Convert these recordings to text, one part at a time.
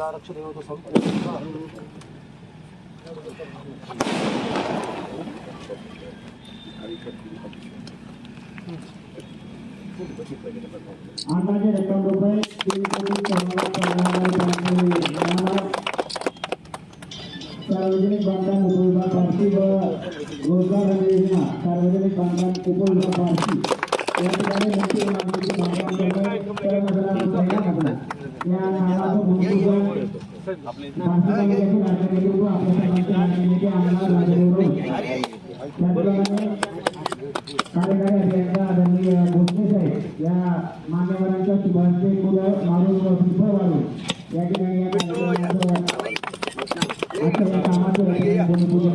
जर आरक्षण हे अंदाजे रक्कम रुपये तीन कोटी सार्वजनिक बांधकाम उपयोगा पार्टी व रोजगार योजना सार्वजनिक बांधकाम उपयोगा पार्टी या ठिकाणी मुख्य मागणीची बांधकाम करणे कर्मचाऱ्यांना पहिला घटना या कामाचं भूमिपूजन पारशी तालुक्यातील अधिकारी व आपल्या सर्वांचे मागणीचे आमदार राजेगौरव त्याचप्रमाणे कार्यकारी अभियंता आदरणीय भोसले साहेब या मान्यवरांच्या शुभांचे फुलं मारून वाढून या ठिकाणी या कामाचं भूमिपूजन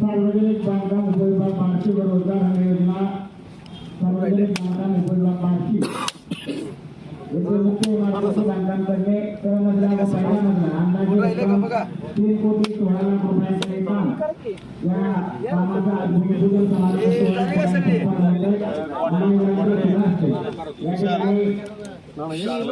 सार्वजनिक बांधकाम उपविभाग पारशी व रोजगार हमी योजना सार्वजनिक बांधकाम उपविभाग पारशी. येथे मुख्य इमारतीचे बांधकाम करणे तळमजला व पहिला अंदाजे रक्कम तीन कोटी सोळा लाख रुपयांचे काम या कामाचा भूमिपूजन समारंभ मान्यवरांचे शुभ हस्ते. या ठिकाणी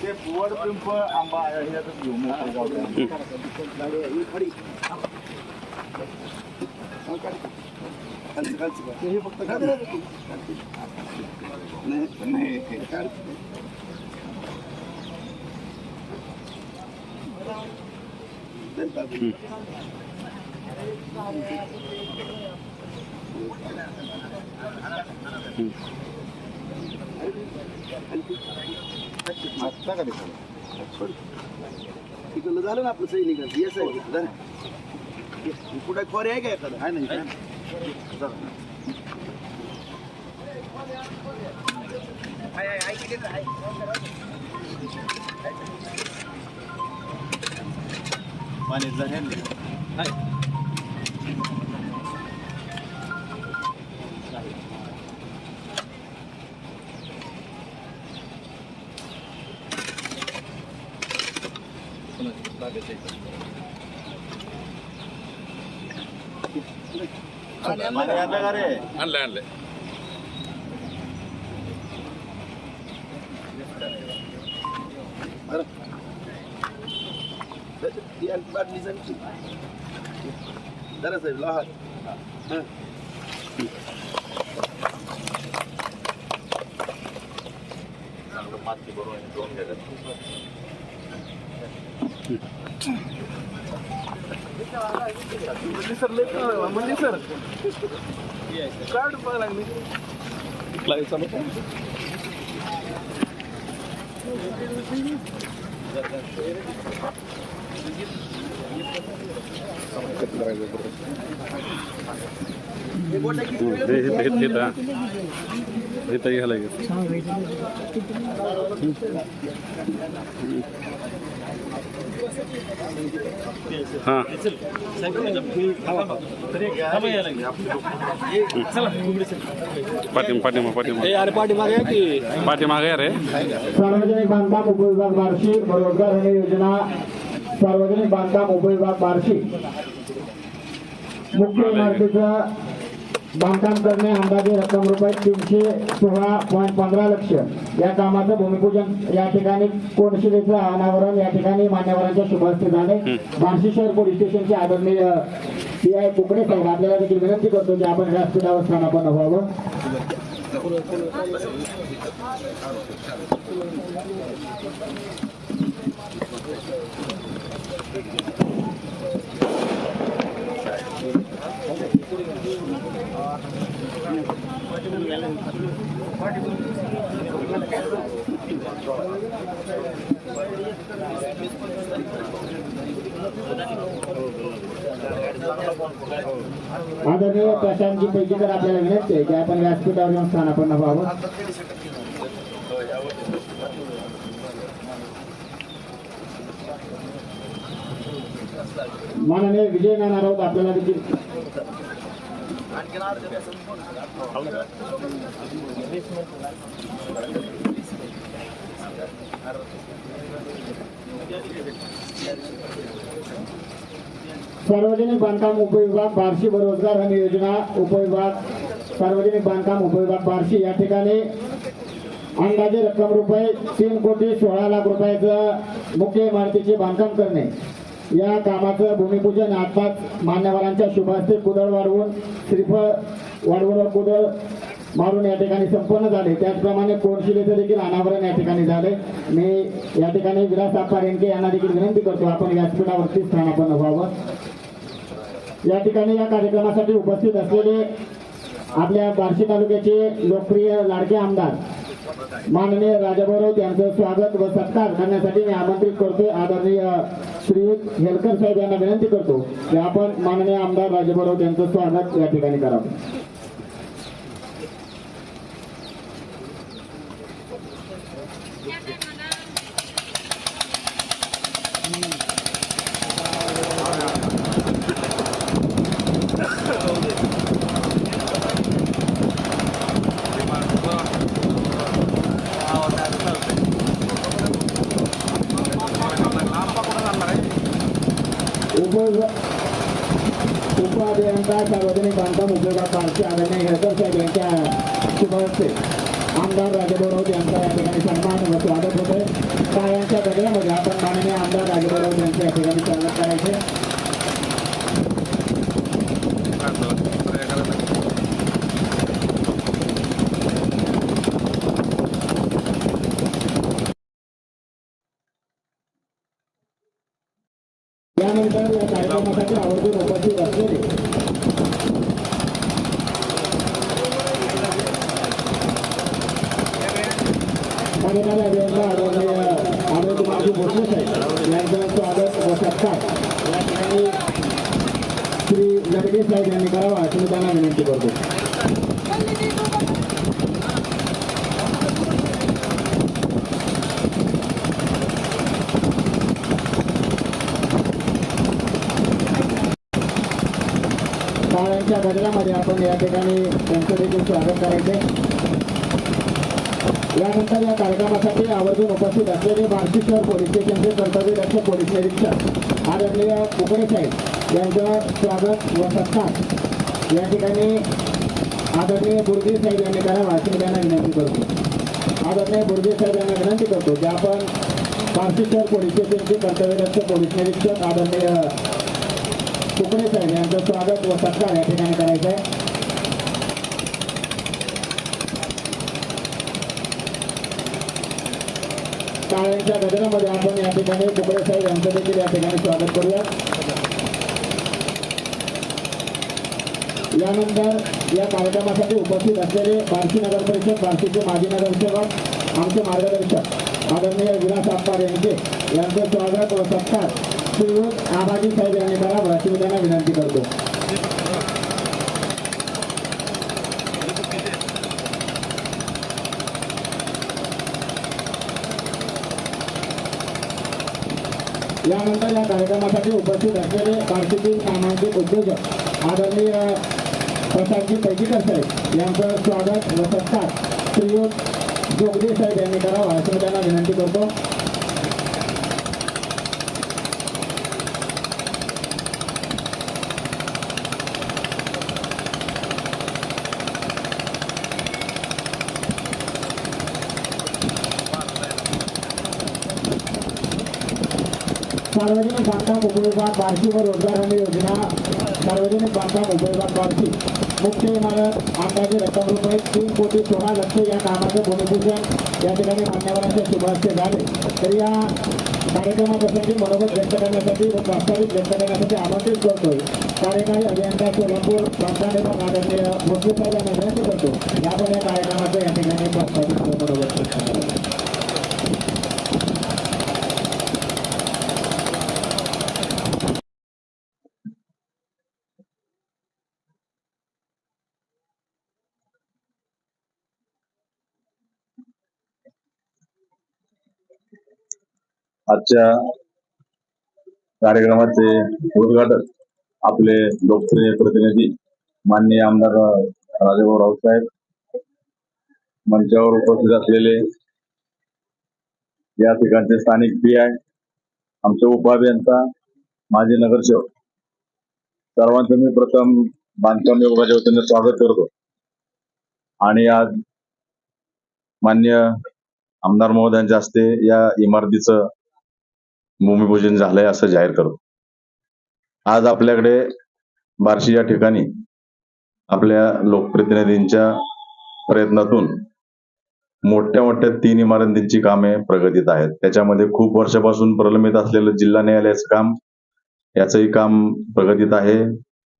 ते वड पिंप आंबा ह्याच्यातच घेऊ मोठं गावठी हे फक्त नाही नाही आत्ता का तिकडलं झालं ना आपलं आहे कुठे खोरे आहे का एखादं आहे नाही पाणी आणलं का रे आणलंय आणलंय बाटली जरा साहेब लहान हां माती बरोबर दोन घ्यायला सर लय म्हणजे सर कार्ड बघा लागले हे बोटं किती हं, वेळ हे इथं इथं इथं इथं घ्यायला लागेल हां पाठिंबा पाठिंबा पाठिंबा पाठीमागे रे सार्वजनिक बांधकाम उपविभाग बार्शी रोजगार हमी योजना सार्वजनिक बांधकाम उपविभाग बार्शी मुख्य इमारतीचं बांधकाम करणे अंदाजे रक्कम रुपये तीनशे सोळा पॉईंट पंधरा लक्ष. या कामाचं भूमिपूजन या ठिकाणी कोणशिलेचं अनावरण या ठिकाणी मान्यवरांच्या शुभ हस्ते झाले बार्शी शहर पोलीस स्टेशनचे आदरणीय पी आय कुकडे साहेब आपल्याला देखील विनंती करतो की आपण व्यासपीठावर स्थानापन्न व्हावं. आदरणीय प्रशांतजी पैकी तर आपल्याला विनंती आहे की आपण व्यासपीठावर येऊन स्थानापन्न व्हावं. माननीय विजय नाना राऊत आपल्याला देखील सार्वजनिक बांधकाम उपविभाग बार्शी बेरोजगार हमी योजना उपविभाग सार्वजनिक बांधकाम उपविभाग बार्शी. या ठिकाणी अंदाजे रक्कम रुपये तीन कोटी सोळा लाख रुपयाचं मुख्य इमारतीचे बांधकाम करणे. या कामाचं भूमिपूजन आताच मान्यवरांच्या शुभ हस्ते कुदळ वाढवून श्रीफळ वाढवून व कुदळ मारून या ठिकाणी संपन्न झाले. त्याचप्रमाणे कोणशिलेचं देखील अनावरण या ठिकाणी झाले मी या ठिकाणी विलास आप्पा रेणके यांना देखील विनंती करतो आपण व्यासपीठावरती स्थानापन्न व्हावं. या ठिकाणी या कार्यक्रमासाठी उपस्थित असलेले आपल्या बार्शी तालुक्याचे लोकप्रिय लाडके आमदार माननीय राजाभाऊ यांचं स्वागत व सत्कार करण्यासाठी मी आमंत्रित करतोय. आदरणीय श्री हेलकर साहेब यांना विनंती करतो की आपण माननीय आमदार राजाभाऊ यांचं स्वागत या ठिकाणी करावं उप उपाभियंता सार्वजनिक बांधकाम उपयोगात बारशी आदरणीय हेळकर साहेब यांच्या शुभ हस्ते आमदार राजेभाऊ यांचा या ठिकाणी सन्मान व स्वागत होते टाळ्यांच्या गजरामध्ये आपण माननीय आमदार राजेभाऊ यांच्या या ठिकाणी स्वागत करायचे यानंतर या कार्यक्रमासाठी आवर्जून उपस्थित असलेले माननीय अभियंता आदरणीय आरोग्यमंत्री भोसले साहेब यांचं स्वागत व सत्कार या ठिकाणी श्री जगदीश साहेब यांनी करावा अशी मी त्यांना विनंती करतो टाळ्यांच्या आपण या ठिकाणी त्यांचं देखील स्वागत करायचे यानंतर या कार्यक्रमासाठी आवर्जून उपस्थित असलेले बार्शी शहर पोलीस स्टेशनचे कर्तव्य रक्ष पोलीस निरीक्षक आदरणीय कुकडे साहेब यांचं स्वागत व सत्कार. या ठिकाणी आदरणीय बुर्जी साहेब यांनी करावा अशी त्यांना विनंती करतो. आदरणीय बुर्जी साहेब यांना विनंती करतो की आपण बार्शी शहर पोलीस स्टेशनचे कर्तव्यदक्ष पोलीस निरीक्षक आदरणीय सुकणे साहेब यांचं स्वागत व सत्कार या ठिकाणी करायचं आहे. टाळ्यांच्या गजरामध्ये आपण या ठिकाणी कुकडे साहेब यांचं देखील या ठिकाणी स्वागत करूया. यानंतर या कार्यक्रमासाठी उपस्थित असलेले बार्शी नगर परिषद बार्शीचे माजी नगरसेवक आमचे मार्गदर्शक आदरणीय विलास आप्पा यांचे यांचं स्वागत व सत्कार श्रीयुत आबाजी साहेब यांनी मला वाशिवताना विनंती करतो यानंतर या कार्यक्रमासाठी उपस्थित असलेले पार्थिव सामाजिक उद्योजक आदरणीय प्रसादजी पैकीकर साहेब यांचं स्वागत व सत्कार. श्रीयुत जोगदेश साहेब यांनी करावा असं मी त्यांना विनंती करतो. सार्वजनिक बांधकाम उपविभाग बार्शी व रोजगार हमी योजना सार्वजनिक बांधकाम उपविभाग बार्शी. मुख्य इमारत अंदाजे रक्कम रुपये तीन कोटी सोळा लक्ष या कामाचं भूमिपूजन या ठिकाणी मान्यवरांच्या शुभास्ते झाले. तर या कार्यक्रमाप्रसंगी मनोगत व्यक्त करण्यासाठी व प्रास्ताविक व्यक्त करण्यासाठी आमंत्रित करतो कार्यकारी अभियंता सोलापूर प्राध्यापक आदरणीय भोसले साहेब विनंती करतो. आपण या कार्यक्रमाचं या ठिकाणी प्रास्ताविक मनोगत व्यक्त करावं. आजच्या कार्यक्रमाचे उद्घाटन आपले लोकप्रिय प्रतिनिधी माननीय आमदार राजेभाऊ रावसाहेब मंचावर उपस्थित असलेले या ठिकाणचे स्थानिक पी आय आमचे उपाभियंता माजी नगरसेवक सर्वांचं मी प्रथम बांधकाम विभागाच्या वतीने स्वागत करतो. आणि आज मान्य आमदार महोदयांच्या हस्ते या इमारतीचं भूमिपूजन झालंय असं जाहीर करतो आज आपल्याकडे बार्शी या ठिकाणी आपल्या लोकप्रतिनिधींच्या प्रयत्नातून मोठ्या मोठ्या तीन इमारतींची कामे प्रगतीत आहेत. त्याच्यामध्ये खूप वर्षापासून प्रलंबित असलेलं जिल्हा न्यायालयाचं काम याचंही काम प्रगतीत आहे.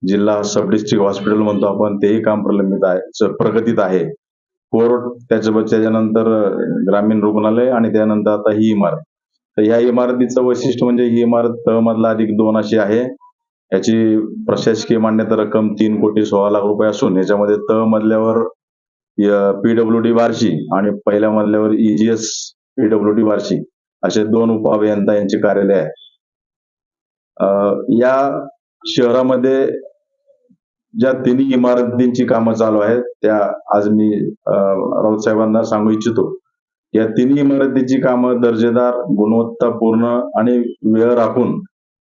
जिल्हा सब डिस्ट्रिक्ट हॉस्पिटल म्हणतो आपण तेही काम प्रलंबित आहे प्रगतीत आहे. कोर्ट त्याच्या त्याच्यानंतर ग्रामीण रुग्णालय आणि त्यानंतर आता ही इमारत. तर या इमारतीचं वैशिष्ट्य म्हणजे ही इमारत त मधला अधिक दोन अशी आहे. याची प्रशासकीय मान्यता रक्कम तीन कोटी सोळा लाख रुपये असून याच्यामध्ये त मधल्यावर पीडब्ल्यू डी बार्शी आणि पहिल्या मधल्यावर ईजीएस पीडब्ल्यू डी बार्शी असे दोन उपअभियंता यांचे कार्यालय आहे. अं, या शहरामध्ये ज्या तिन्ही इमारतींची कामं चालू आहेत त्या आज मी राऊत साहेबांना सांगू इच्छितो. या तिन्ही इमारतीची कामं दर्जेदार गुणवत्तापूर्ण आणि वेळ राखून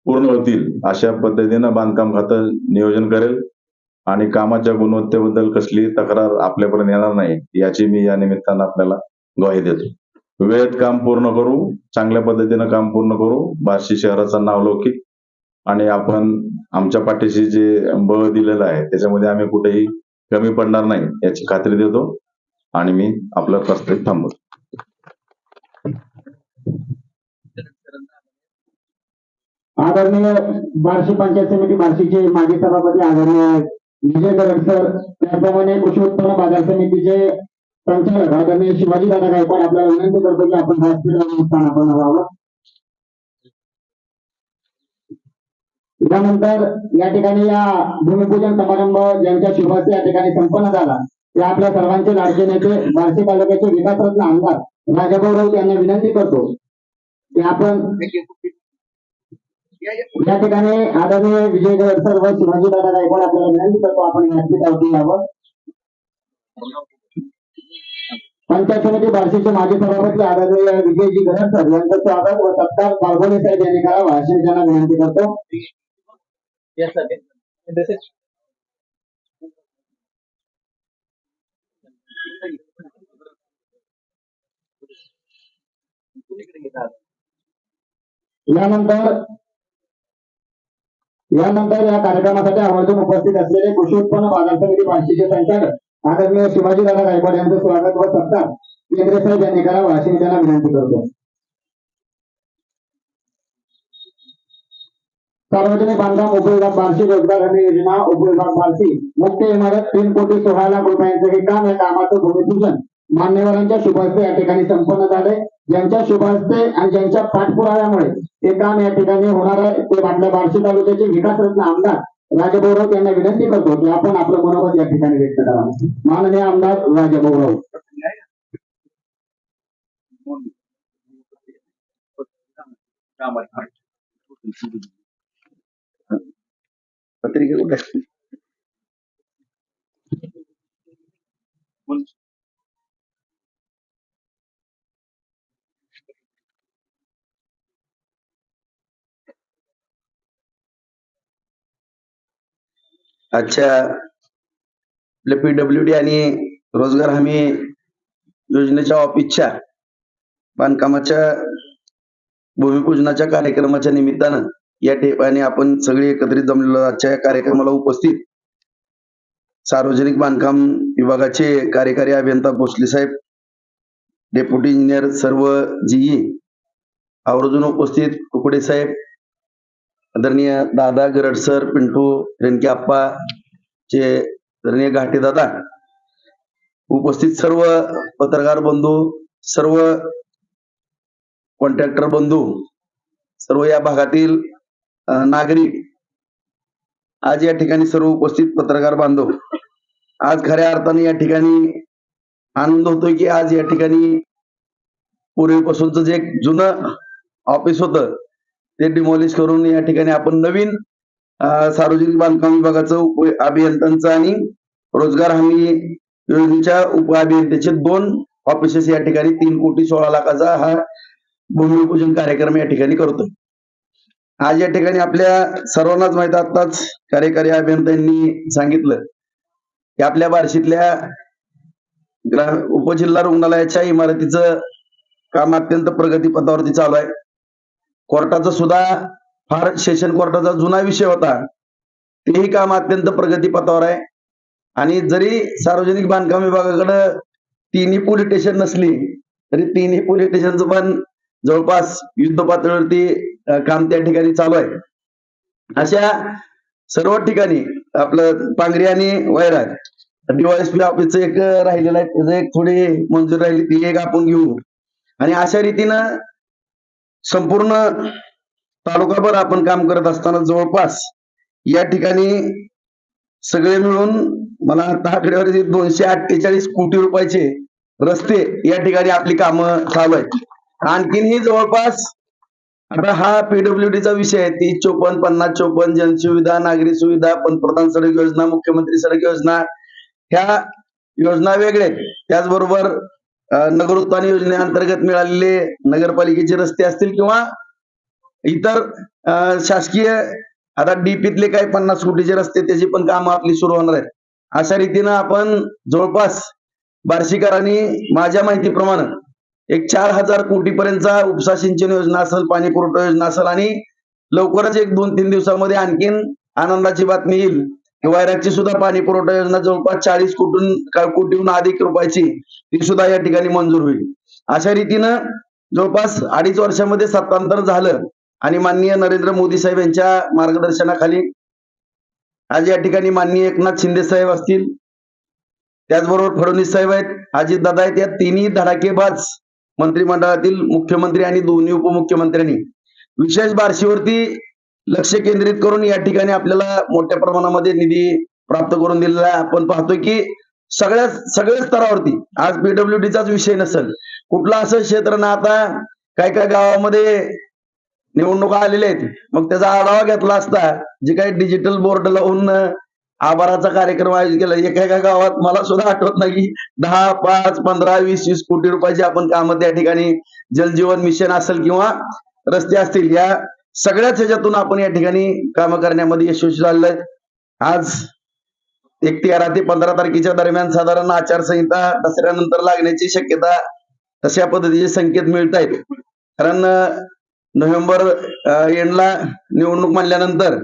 पूर्ण होतील अशा पद्धतीनं बांधकाम खातं नियोजन करेल. आणि कामाच्या गुणवत्तेबद्दल कसली तक्रार आपल्यापर्यंत येणार नाही याची मी या निमित्तानं आपल्याला ग्वाही देतो. वेळेत काम पूर्ण करू चांगल्या पद्धतीनं काम पूर्ण करू बार्शी शहराचं नाव लौकिक. आणि आपण आमच्या पाठीशी जे बळ दिलेलं आहे त्याच्यामध्ये आम्ही कुठेही कमी पडणार नाही याची खात्री देतो. आणि मी आपलं प्रस्तावित थांबवतो. आदरणीय बार्शी पंचायत समिती बार्शीचे माजी सभापती आदरणीय विजय गरड सर त्याप्रमाणे कृषी उत्पन्न बाजार समितीचे संचालक आदरणीय शिवाजी दादा गायकवाड आपल्याला विनंती करतो की आपण हॉस्पिटल आपण व्हावं त्यानंतर या ठिकाणी या भूमिपूजन समारंभ ज्यांच्या शुभाचे या ठिकाणी संपन्न झाला ते आपल्या सर्वांचे लाडके नेते बार्शी तालुक्याचे विकासरत्न आमदार राजाभाऊ राऊत यांना विनंती करतो की आपण या ठिकाणी आदरणीय विजय गड सर व शिवाजी दादा गायकवाड आपल्याला विनंती करतो आपण व्यासपीठावरती यावं. पंचायत समिती बार्शीचे माजी सभापती आदरणीय विजयजी गणेश सर यांचं स्वागत व सत्कार बारगोले साहेब यांनी करावा अशी त्यांना विनंती करतो. यानंतर यानंतर या कार्यक्रमासाठी आवर्जून उपस्थित असलेले कृषी उत्पन्न बाजार समिती बार्शीचे संचालक आदरणीय शिवाजी दादा गायकवाड यांचं स्वागत व सत्कार केंद्रे साहेब यांनी करावा अशी मी त्यांना विनंती करतो. सार्वजनिक बांधकाम उपविभाग बार्शी रोजगार हमी योजना उपविभाग बार्शी मुख्य इमारत तीन कोटी सोळा लाख रुपयांचं हे काम या कामाचं भूमिपूजन मान्यवरांच्या शुभास्ते या ठिकाणी संपन्न झाले. ज्यांच्या शुभास्ते आणि ज्यांच्या पाठपुराव्यामुळे हे काम या ठिकाणी होणार आहे ते आपल्या बार्शी तालुक्याचे विकासरत्न आमदार राजाभाऊ यांना विनंती करतो की आपण आपलं मनोगत या ठिकाणी व्यक्त करावं. माननीय आमदार राजाभाऊ पत्रिके कुठे आजच्या अच्छा आपल्या पीडब्ल्यू डी आणि रोजगार हमी योजनेच्या ऑफिसच्या बांधकामाच्या भूमिपूजनाच्या कार्यक्रमाच्या निमित्तानं या ठिकाणी आपण सगळे एकत्रित जमलेलो आजच्या या कार्यक्रमाला उपस्थित सार्वजनिक बांधकाम विभागाचे कार्यकारी अभियंता भोसले साहेब डेप्युटी इंजिनियर सर्व जीई आवर्जून उपस्थित कुकडे साहेब आदरणीय दादा गरड सर पिंटू रेणके आप्पा चे आदरणीय घाटे दादा उपस्थित सर्व पत्रकार बंधू सर्व कॉन्ट्रॅक्टर बंधू सर्व या भागातील नागरिक आज या ठिकाणी सर्व उपस्थित पत्रकार बांधव आज खऱ्या अर्थाने या ठिकाणी आनंद होतोय की आज या ठिकाणी पूर्वीपासूनच जे एक जुनं ऑफिस होतं ते डिमॉलिश करून या ठिकाणी आपण नवीन सार्वजनिक बांधकाम विभागाचं उप अभियंत्यांचं आणि रोजगार हमी योजनेच्या उप अभियंत्याचे दोन ऑफिसेस या ठिकाणी तीन कोटी सोळा लाखाचा हा भूमिपूजन कार्यक्रम या ठिकाणी करतो आज या ठिकाणी आपल्या सर्वांनाच माहीत आताच कार्यकारी अभियंत्यांनी सांगितलं की आपल्या बार्शीतल्या ग्रा- उपजिल्हा रुग्णालयाच्या इमारतीचं काम अत्यंत प्रगतीपथावरती चालू आहे. कोर्टाचा सुद्धा फार सेशन कोर्टाचा जुना विषय होता. तेही काम अत्यंत प्रगतीपथावर आहे. आणि जरी सार्वजनिक बांधकाम विभागाकडं तिन्ही पोलीस स्टेशन नसली तरी तिन्ही पोलीस स्टेशनचं पण जवळपास युद्ध पातळीवरती काम त्या ठिकाणी चालू आहे. अशा सर्व ठिकाणी आपलं पांगरी आणि वैराग डीवायएसपी ऑफिसचं एक राहिलेलं आहे. त्याचं एक थोडी मंजूर राहिली ती एक आपण घेऊ. आणि अशा रीतीनं संपूर्ण तालुकाभर आपण काम करत असताना जवळपास या ठिकाणी सगळे मिळून मला आता आकडेवारी दोनशे अठ्ठेचाळीस कोटी रुपयाचे रस्ते या ठिकाणी आपली कामं चालू आहेत. आणखीनही जवळपास आता हा पीडब्ल्यूडीचा विषय आहे तीस चोपन्न पन्नास चोपन्न जनसुविधा नागरी सुविधा पंतप्रधान सडक योजना मुख्यमंत्री सडक योजना ह्या योजना वेगळ्या आहेत. त्याचबरोबर नगर उत्थान योजनेअंतर्गत मिळालेले नगरपालिकेचे रस्ते असतील किंवा इतर शासकीय आता डीपीतले काही पन्नास कोटीचे रस्ते त्याची पण कामं आपली सुरू होणार आहेत. अशा रीतीनं आपण जवळपास बार्शीकरांनी माझ्या माहितीप्रमाणे एक चार हजार कोटीपर्यंतचा उपसा सिंचन योजना असेल पाणी पुरवठा योजना असेल आणि लवकरच एक दोन तीन दिवसामध्ये आणखीन आनंदाची बातमी येईल. की सुद्धा पाणी पुरवठा योजना जवळपास चाळीस कोटी कोटीहून अधिक रुपयाची ती सुद्धा या ठिकाणी मंजूर होईल. अशा रीतीनं जवळपास अडीच वर्षामध्ये सत्तांतर झालं आणि माननीय नरेंद्र मोदी साहेब यांच्या मार्गदर्शनाखाली आज या ठिकाणी माननीय एकनाथ शिंदे साहेब असतील त्याचबरोबर फडणवीस साहेब आहेत अजित दादा आहेत या तिन्ही धडाकेबाज मंत्रिमंडळातील मुख्यमंत्री आणि दोन्ही उपमुख्यमंत्र्यांनी. विशेष बार्शीवरती लक्ष केंद्रित करून या ठिकाणी आपल्याला मोठ्या प्रमाणामध्ये निधी प्राप्त करून दिलेला आहे. आपण पाहतोय की सगळ्या सगळ्या स्तरावरती आज पीडब्ल्यूडीचाच विषय नसेल कुठलं असं क्षेत्र ना आता काय काय गावामध्ये निवडणुका आलेल्या आहेत. मग त्याचा आढावा घेतला असता जे काही डिजिटल बोर्ड लावून आभाराचा कार्यक्रम आयोजित केला. एका एका गावात मला सुद्धा आठवत नाही की दहा पाच पंधरा वीस वीस कोटी रुपयाची आपण कामं त्या ठिकाणी जलजीवन मिशन असेल किंवा रस्ते असतील या सगळ्याच ह्याच्यातून आपण या ठिकाणी कामं करण्यामध्ये यशस्वी झालेलं आहे आज एक तेरा ते पंधरा तारखेच्या दरम्यान साधारण आचारसंहिता दसऱ्यानंतर लागण्याची शक्यता तशा पद्धतीचे संकेत मिळत आहेत. कारण नोव्हेंबर एंडला निवडणूक म्हणल्यानंतर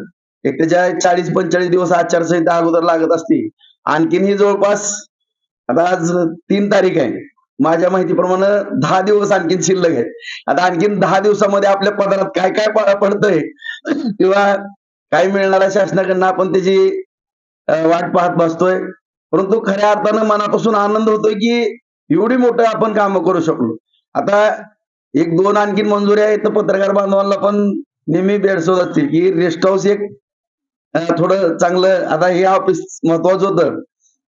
एक त्याच्या चाळीस पंचेचाळीस दिवस आचारसंहिता अगोदर लागत असते आणखीनही जवळपास आता आज तीन तारीख आहे. माझ्या माहितीप्रमाणे दहा दिवस आणखीन शिल्लक आहे. आता आणखीन दहा दिवसामध्ये आपल्या पदरात काय काय पडतंय? किंवा काय मिळणार शासनाकडनं? आपण त्याची वाट पाहत बसतोय. परंतु खऱ्या अर्थानं मनापासून आनंद होतोय की एवढी मोठं आपण काम करू शकलो. आता एक दोन आणखीन मंजुरी आहेत तर पत्रकार बांधवांना पण नेहमी भेडसवत असतील की रेस्ट हाऊस एक थोडं चांगलं आता हे ऑफिस महत्वाचं होतं.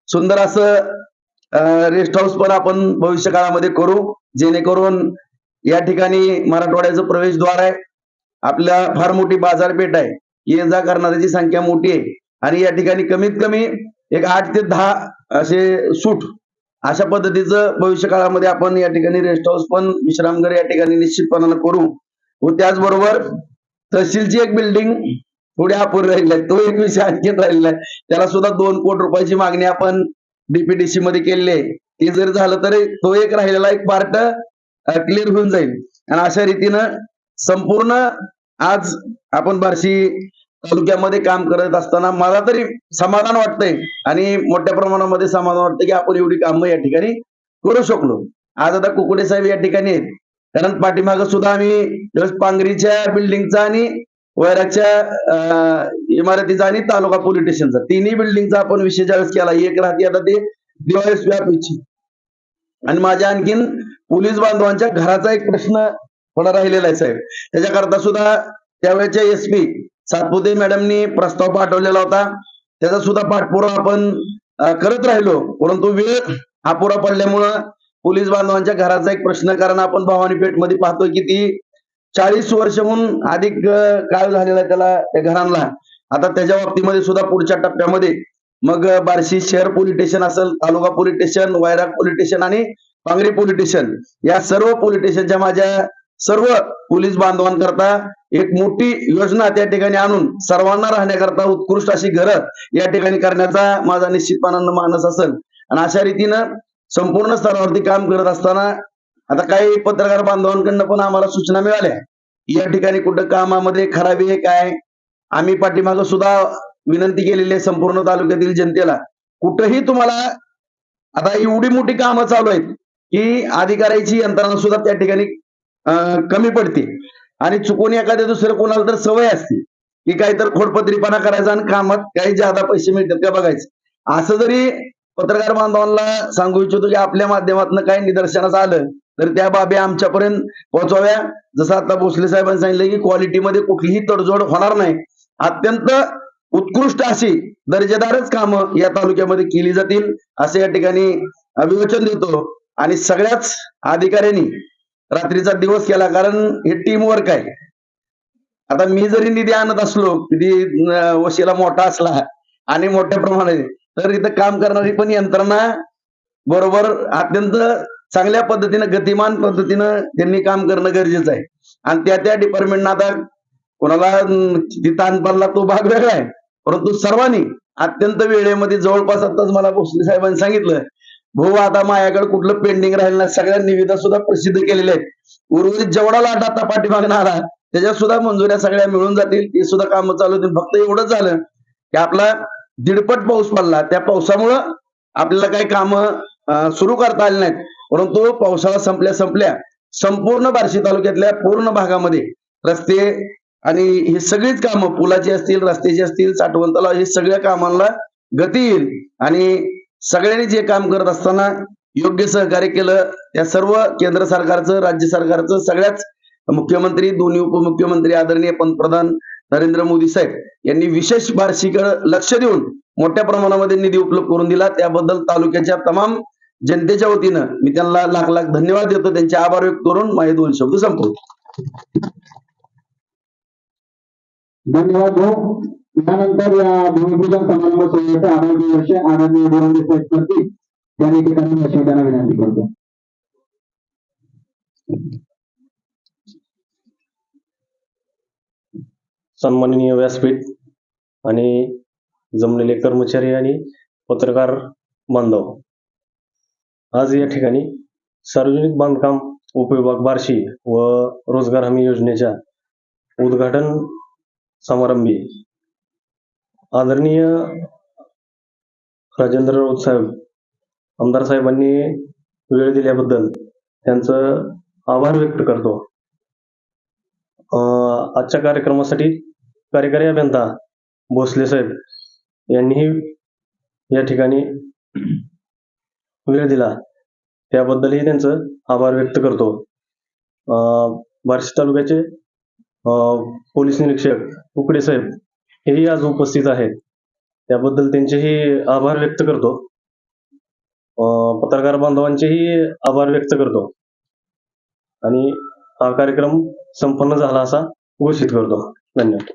सुंदर असं रेस्ट हाऊस पण आपण भविष्य काळामध्ये करू. जेणेकरून या ठिकाणी मराठवाड्याचं प्रवेशद्वार आहे. आपल्या फार मोठी बाजारपेठ आहे. ये जा करणाऱ्याची संख्या मोठी आहे. आणि या ठिकाणी कमीत कमी एक आठ ते दहा असे सूट अशा पद्धतीचं भविष्य काळामध्ये आपण या ठिकाणी रेस्ट हाऊस पण विश्रामघर या ठिकाणी निश्चितपणानं करू. व त्याचबरोबर तहसीलची एक बिल्डिंग थोडी अपुरी राहिली आहे. तो एक विषय आणखीन राहिलेला आहे. त्याला सुद्धा दोन कोटी रुपयाची मागणी आपण डीपीडीसी मध्ये केले ते जर झालं तर तो एक राहिलेला एक पार्ट क्लिअर होऊन जाईल. आणि अशा रीतीनं संपूर्ण आज आपण बार्शी तालुक्यामध्ये काम करत असताना मला तरी समाधान वाटतंय. आणि मोठ्या प्रमाणामध्ये समाधान वाटतं की आपण एवढी कामं या ठिकाणी करू शकलो. आज आता कुकुडे साहेब या ठिकाणी आहेत. कारण पाठीमागं सुद्धा आम्ही पांगरीच्या बिल्डिंगचा आणि वैरागच्या अं, इमारतीचा आणि तालुका पोलीस स्टेशनचा. तिन्ही बिल्डिंगचा आपण विषय ज्यावेळेस केला एक राहते आता ते डीवायएसपी ऑफिसची आणि माझ्या आणखीन पोलीस बांधवांच्या घराचा एक प्रश्न थोडा राहिलेला आहे साहेब. त्याच्याकरता सुद्धा त्यावेळेच्या एस पी सातपुते मॅडमनी प्रस्ताव पाठवलेला होता. त्याचा सुद्धा पाठपुरावा आपण करत राहिलो. परंतु वेळ अपुरा पडल्यामुळं पोलीस बांधवांच्या घराचा एक प्रश्न कारण आपण भवानी पेठमध्ये पाहतोय की ती चाळीस वर्षहून अधिक काळ झालेला त्याला त्या घरांना. आता त्याच्या बाबतीमध्ये सुद्धा पुढच्या टप्प्यामध्ये मग बार्शी शहर पोलीस स्टेशन असेल तालुका police station Vairag police station आणि पांगरी पोलीस स्टेशन. या सर्व पोलीस स्टेशनच्या माझ्या सर्व पोलीस बांधवांकरता एक मोठी योजना त्या ठिकाणी आणून सर्वांना राहण्याकरता उत्कृष्ट अशी घरं या ठिकाणी करण्याचा माझा निश्चितपणानं मानस असेल. आणि अशा रीतीनं संपूर्ण स्तरावरती काम करत असताना आता काही पत्रकार बांधवांकडनं पण आम्हाला सूचना मिळाल्या. या ठिकाणी कुठं कामामध्ये खराबी आहे काय? आम्ही पाठीमागं सुद्धा विनंती केलेली आहे संपूर्ण तालुक्यातील जनतेला. कुठंही तुम्हाला आता एवढी मोठी कामं चालू आहेत की अधिकाऱ्याची यंत्रणा सुद्धा त्या ठिकाणी कमी पडते. आणि चुकून एखाद्या दुसरं कोणाला तर सवय असते की काहीतरी खोडपत्रीपणा करायचा आणि कामात काही जादा पैसे मिळतात का बघायचं. असं जरी पत्रकार बांधवांना सांगू इच्छितो की आपल्या माध्यमातून काही निदर्शनास आलं तर त्या बाबी आमच्यापर्यंत पोहोचवाव्या. जसं आता भोसले साहेबांनी सांगितलं की क्वालिटीमध्ये कुठलीही तडजोड होणार नाही. अत्यंत उत्कृष्ट अशी दर्जेदारच कामं या तालुक्यामध्ये केली जातील असे या ठिकाणी अभिवचन देतो. आणि सगळ्याच अधिकाऱ्यांनी रात्रीचा दिवस केला कारण हे टीम वर्क आहे. आता मी जरी निधी आणत असलो निधी वशीला वशिला मोठा असला आणि मोठ्या प्रमाणात तर इथं काम करणारी पण यंत्रणा बरोबर अत्यंत चांगल्या पद्धतीनं गतिमान पद्धतीनं त्यांनी काम करणं गरजेचं आहे. आणि त्या त्या डिपार्टमेंटनं आता कोणाला ताण पडला तो भाग वेगळा आहे. परंतु सर्वांनी अत्यंत वेळेमध्ये जवळपास आताच मला भोसले साहेबांनी सांगितलं भाऊ आता माझ्याकडे कुठलं पेंडिंग राहिलं नाही. सगळ्या निविदा सुद्धा प्रसिद्ध केलेल्या आहेत. उर्वरित जेवढा लाट आता पाठीमागणं आला त्याच्या सुद्धा मंजुऱ्या सगळ्या मिळून जातील. ते सुद्धा कामं चालू होतील. फक्त एवढंच झालं की आपला दीडपट पाऊस पडला. त्या पावसामुळं आपल्याला काही कामं सुरू करता आली नाहीत. परंतु पावसाळा संपल्या संपल्या संपूर्ण बार्शी तालुक्यातल्या पूर्ण भागामध्ये रस्ते आणि हे सगळीच कामं पुलाची असतील रस्त्याची असतील साठवण तलाव हे सगळ्या कामांना गती येईल. आणि सगळ्यांनी जे काम करत असताना योग्य सहकार्य केलं त्या सर्व केंद्र सरकारचं राज्य सरकारचं सगळ्याच मुख्यमंत्री दोन्ही उपमुख्यमंत्री आदरणीय पंतप्रधान नरेंद्र मोदी साहेब यांनी विशेष बार्शीकडे लक्ष देऊन मोठ्या प्रमाणामध्ये निधी उपलब्ध करून दिला. त्याबद्दल तालुक्याच्या तमाम जनतेच्या वतीनं मी त्यांना लाख लाख धन्यवाद देतो. त्यांचे आभार व्यक्त करून माझे दोन शब्द संपवतो. धन्यवाद यानंतर या भूमिपूजन समारंभ सोहळ्याचे वर्ष आनंदी बोरांडे साहेब करतील त्यांनी ठिकाणी विनंती करतो. सन्माननीय व्यासपीठ आणि जमलेले कर्मचारी आणि पत्रकार बांधव आज या ठिकाणी सार्वजनिक बांधकाम उपविभाग बार्शी व रोजगार हमी योजनेच्या उद्घाटन समारंभी. आदरणीय राजेंद्र राऊत साहेब आमदार साहेबांनी वेळ दिल्याबद्दल त्यांचं आभार व्यक्त करतो. अं, आजच्या कार्यक्रमासाठी कार्यकारी अभियंता भोसले साहेब यांनीही या ठिकाणी वेळ दिला. त्याबद्दलही त्यांचं आभार व्यक्त करतो. अं, बार्शी तालुक्याचे अं, पोलीस निरीक्षक उकडे साहेब हेही आज उपस्थित आहेत. त्याबद्दल त्यांचेही आभार व्यक्त करतो. अं, पत्रकार बांधवांचेही आभार व्यक्त करतो. आणि हा कार्यक्रम संपन्न झाला असा घोषित करतो. धन्यवाद.